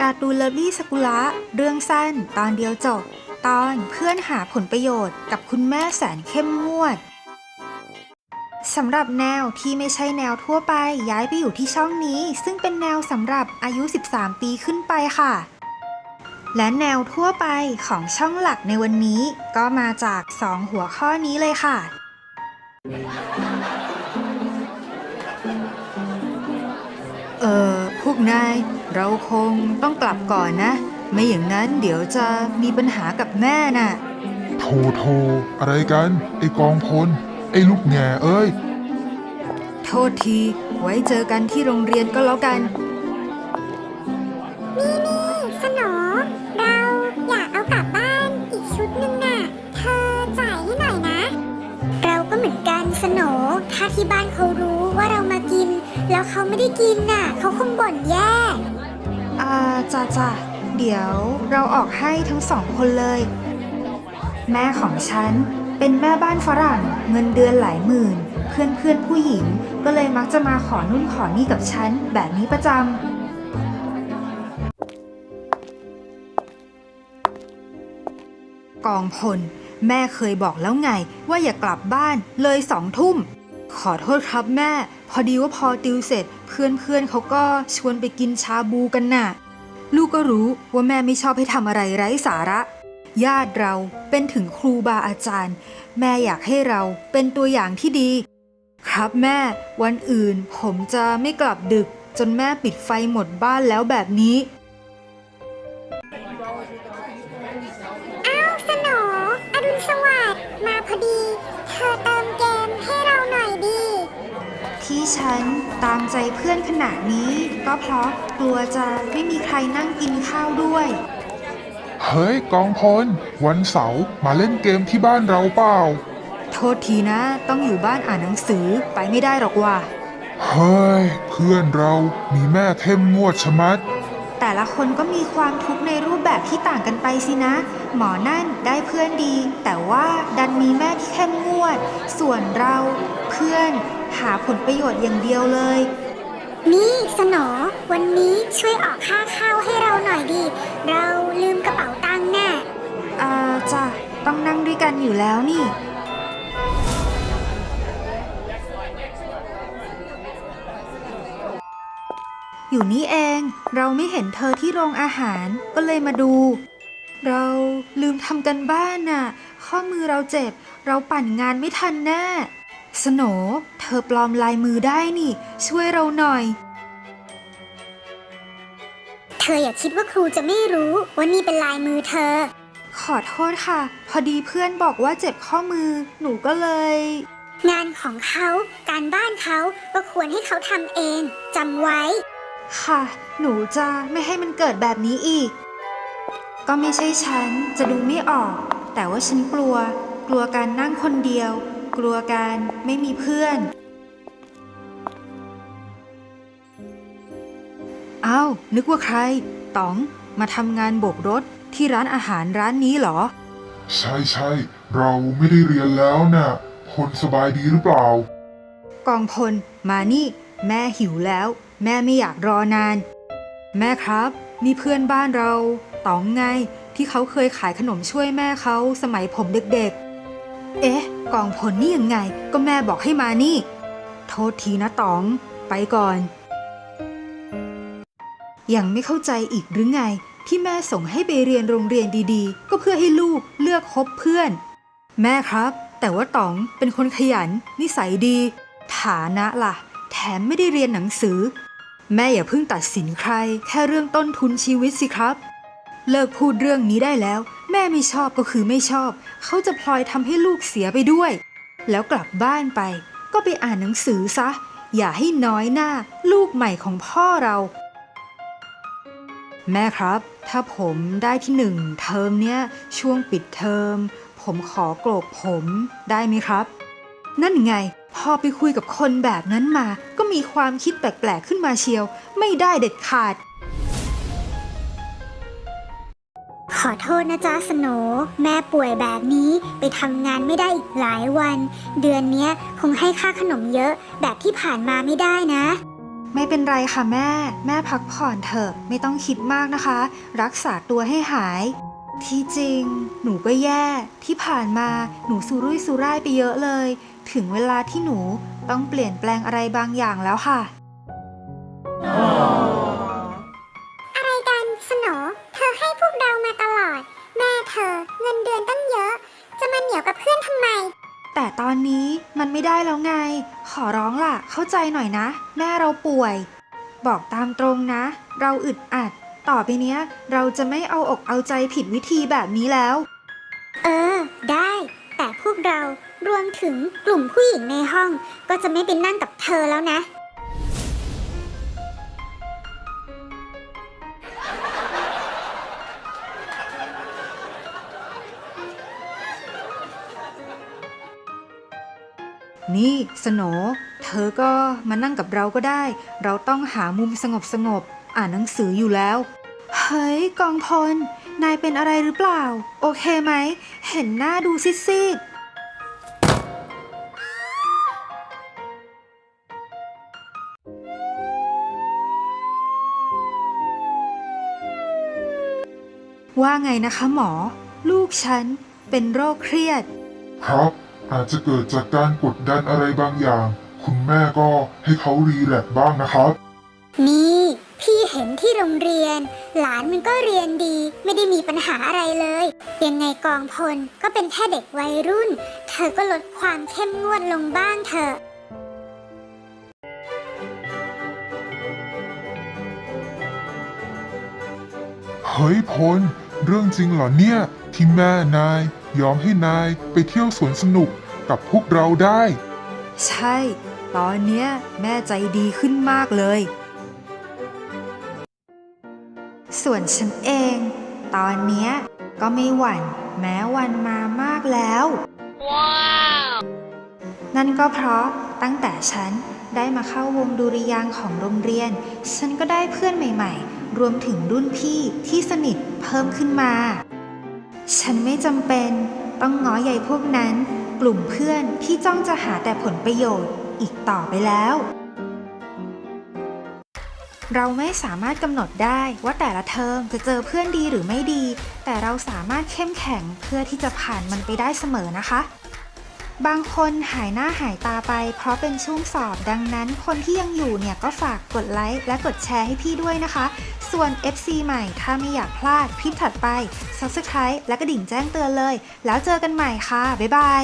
การ์ตูนเลิฟลี่สกุละเรื่องสั้น ตอนเดียวจบ ตอนเพื่อนหาผลประโยชน์กับคุณแม่แสนเข้มงวดสำหรับแนวที่ไม่ใช่แนวทั่วไปย้ายไปอยู่ที่ช่องนี้ ซึ่งเป็นแนวสำหรับอายุ 13 ปีขึ้นไปค่ะ และแนวทั่วไปของช่องหลักในวันนี้ ก็มาจาก 2 หัวข้อนี้เลยค่ะ เออ นาย เราคงต้องกลับก่อนนะ ไม่อย่างนั้นเดี๋ยวจะมีปัญหากับแม่น่ะโทโทอะไรกัน ไอ้กองพล ไอ้ลูกแง่เอ้ย โทษที ไว้เจอกันที่โรงเรียนก็แล้วกัน นี่นี่สนอ เราอยากเอากลับบ้านอีกชุดหนึ่งน่ะ เธอจ่ายให้หน่อยนะ เราก็เหมือนกันสนอ ถ้าที่บ้านเขารู้ว่าเรามากิน แล้วเขาไม่ได้กินน่ะ เขาคงบ่นแย่อ่าจ้าจ้าเดี๋ยวเราออกให้ทั้งสองคนเลย แม่ของฉันเป็นแม่บ้านฝรั่งเงินเดือนหลายหมื่น เพื่อนเพื่อนผู้หญิงก็เลยมักจะมาขอนุ่นขอนี่กับฉันแบบนี้ประจำกองพลแม่เคยบอกแล้วไงว่าอย่ากลับบ้านเลยสองทุ่ม ขอโทษครับแม่ พอดีว่าพอติวเสร็จ เพื่อนเพื่อนๆเขาก็ชวนไปกินชาบูกันน่ะ ลูกก็รู้ว่าแม่ไม่ชอบให้ทำอะไรไร้สาระ ญาติเราเป็นถึงครูบาอาจารย์ แม่อยากให้เราเป็นตัวอย่างที่ดี ครับแม่ วันอื่นผมจะไม่กลับดึกจนแม่ปิดไฟหมดบ้านแล้วแบบนี้ ฉันตามใจเพื่อนขนาดนี้ ก็เพราะกลัวจะไม่มีใครนั่งกินข้าวด้วย เฮ้ยกองพล วันเสาร์มาเล่นเกมที่บ้านเราเปล่า โทษทีนะต้องอยู่บ้านอ่านหนังสือไปไม่ได้หรอกว่ะเฮ้ย เพื่อนเรามีแม่เข้มงวดชะมัด แต่ละคนก็มีความทุกข์ในรูปแบบที่ต่างกันไปสินะ หมอนั่นได้เพื่อนดี แต่ว่าดันมีแม่ที่เข้มง วด ส่วนเราเพื่อนหาผลประโยชน์อย่างเดียวเลย นี่สนอ วันนี้ช่วยออกค่าข้าวให้เราหน่อยดีเราลืมกระเป๋าตังค์น่ะอ่าจ้ะต้องนั่งด้วยกันอยู่แล้วนี่ อยู่นี่เอง เราไม่เห็นเธอที่โรงอาหารก็เลยมาดู เราลืมทำกันบ้านน่ะ ข้อมือเราเจ็บ เราปั่นงานไม่ทันแน่ สโหนเธอปลอมลายมือได้นี่ ช่วยเราหน่อย เธออย่าคิดว่าครูจะไม่รู้ว่านี่เป็นลายมือเธอ ขอโทษค่ะ พอดีเพื่อนบอกว่าเจ็บข้อมือ หนูก็เลย งานของเขา การบ้านเขาก็ควรให้เขาทำเองจำไว้ ค่ะ หนูจะไม่ให้มันเกิดแบบนี้อีก ก็ไม่ใช่ฉันจะดูไม่ออก แต่ว่าฉันกลัว กลัวการนั่งคนเดียว กลัวการไม่มีเพื่อน เอ้า นึกว่าใครต๋องมาทำงานโบกรถที่ร้านอาหารร้านนี้เหรอ ใช่ใช่เราไม่ได้เรียนแล้วน่ะพลสบายดีหรือเปล่า กองพล มานี่ แม่หิวแล้ว แม่ไม่อยากรอนาน แม่ครับ นี่เพื่อนบ้านเราต๋องไงที่เขาเคยขายขนมช่วยแม่เขาสมัยผมเด็กๆ เอ๊ะกองพลนี่ยังไงก็แม่บอกให้มานี่ โทษทีนะต๋องไปก่อน ยังไม่เข้าใจอีกหรือไง ที่แม่ส่งให้ไปเรียนโรงเรียนดีๆ ก็เพื่อให้ลูกเลือกคบเพื่อน แม่ครับ แต่ว่าต๋องเป็นคนขยัน นิสัยดี ฐานะล่ะ แถมไม่ได้เรียนหนังสือ แม่อย่าเพิ่งตัดสินใคร แค่เรื่องต้นทุนชีวิตสิครับ เลิกพูดเรื่องนี้ได้แล้ว แม่ไม่ชอบก็คือไม่ชอบ เขาจะพลอยทำให้ลูกเสียไปด้วย แล้วกลับบ้านไป ก็ไปอ่านหนังสือซะ อย่าให้น้อยหน้า ลูกใหม่ของพ่อเรา แม่ครับ ถ้าผมได้ที่หนึ่งเทอมเนี้ยช่วงปิดเทอม ผมขอโกรกผมได้ไหมครับ นั่นไงพอไปคุยกับคนแบบนั้นมา มีความคิดแปลกๆขึ้นมาเชียว ไม่ได้เด็ดขาด ขอโทษนะจ๊ะสโหนแม่ป่วยแบบนี้ไปทำงานไม่ได้อีกหลายวัน เดือนเนี้ยคงให้ค่าขนมเยอะแบบที่ผ่านมาไม่ได้นะ ไม่เป็นไรค่ะแม่ แม่พักผ่อนเถอะ ไม่ต้องคิดมากนะคะ รักษาตัวให้หาย ที่จริง หนูก็แย่ ที่ผ่านมาหนูสุรุ่ยสุร่ายไปเยอะเลย ถึงเวลาที่หนู ต้องเปลี่ยนแปลงอะไรบางอย่างแล้วค่ะ อะไรกันสโหนเธอให้พวกเรามาตลอด แม่เธอเงินเดือนตั้งเยอะ จะมาเหนียวกับเพื่อนทำไม แต่ตอนนี้มันไม่ได้แล้วไง ขอร้องล่ะ เข้าใจหน่อยนะ แม่เราป่วย บอกตามตรงนะ เราอึดอัด ต่อไปเนี้ย เราจะไม่เอาอกเอาใจผิดวิธีแบบนี้แล้ว เออ ได้แต่พวก เรารวมถึงกลุ่มผู้หญิงในห้อง ก็จะไม่ไปนั่งกับเธอแล้วนะ นี่สโหนเธอก็มานั่งกับเราก็ได้ เราต้องหามุมสงบสงบๆอ่านหนังสืออยู่แล้ว เฮ้ย กองพล นายเป็นอะไรหรือเปล่า โอเคไหม เห็นหน้าดูซีดๆ ว่าไงนะคะหมอ ลูกฉันเป็นโรคเครียด ครับ อาจจะเกิดจากการกดดันอะไรบางอย่าง คุณแม่ก็ให้เขารีแลกซ์บ้างนะครับ นี่ พี่เห็นที่โรงเรียน หลานมันก็เรียนดี ไม่ได้มีปัญหาอะไรเลย ยังไงกองพลก็เป็นแค่เด็กวัยรุ่น เธอก็ลดความเข้มงวดลงบ้างเถอะ เฮ้ยพล เรื่องจริงเหรอเนี่ยที่แม่นายยอมให้นายไปเที่ยวสวนสนุกกับพวกเราได้ ใช่ ตอนเนี้ยแม่ใจดีขึ้นมากเลย ส่วนฉันเอง ตอนเนี้ยก็ไม่หวั่นแม้วันมามากแล้วนั่นก็เพราะตั้งแต่ฉันได้มาเข้าวงดุริยางค์ของโรงเรียน ฉันก็ได้เพื่อนใหม่ ๆ รวมถึงรุ่นพี่ที่สนิท เพิ่มขึ้นมา ฉันไม่จำเป็นต้องง้อใหญ่พวกนั้น กลุ่มเพื่อนที่จ้องจะหาแต่ผลประโยชน์อีกต่อไปแล้ว เราไม่สามารถกำหนดได้ว่าแต่ละเทอมจะเจอเพื่อนดีหรือไม่ดี แต่เราสามารถเข้มแข็งเพื่อที่จะผ่านมันไปได้เสมอนะคะ บางคนหายหน้าหายตาไป เพราะเป็นช่วงสอบดังนั้น คนที่ยังอยู่เนี่ยก็ฝากกดไลค์และกดแชร์ให้พี่ด้วยนะคะ ส่วน FC ใหม่ถ้าไม่อยากพลาดคลิปถัดไป Subscribe และกระดิ่งแจ้งเตือนเลย แล้วเจอกันใหม่ค่ะ บ๊ายบาย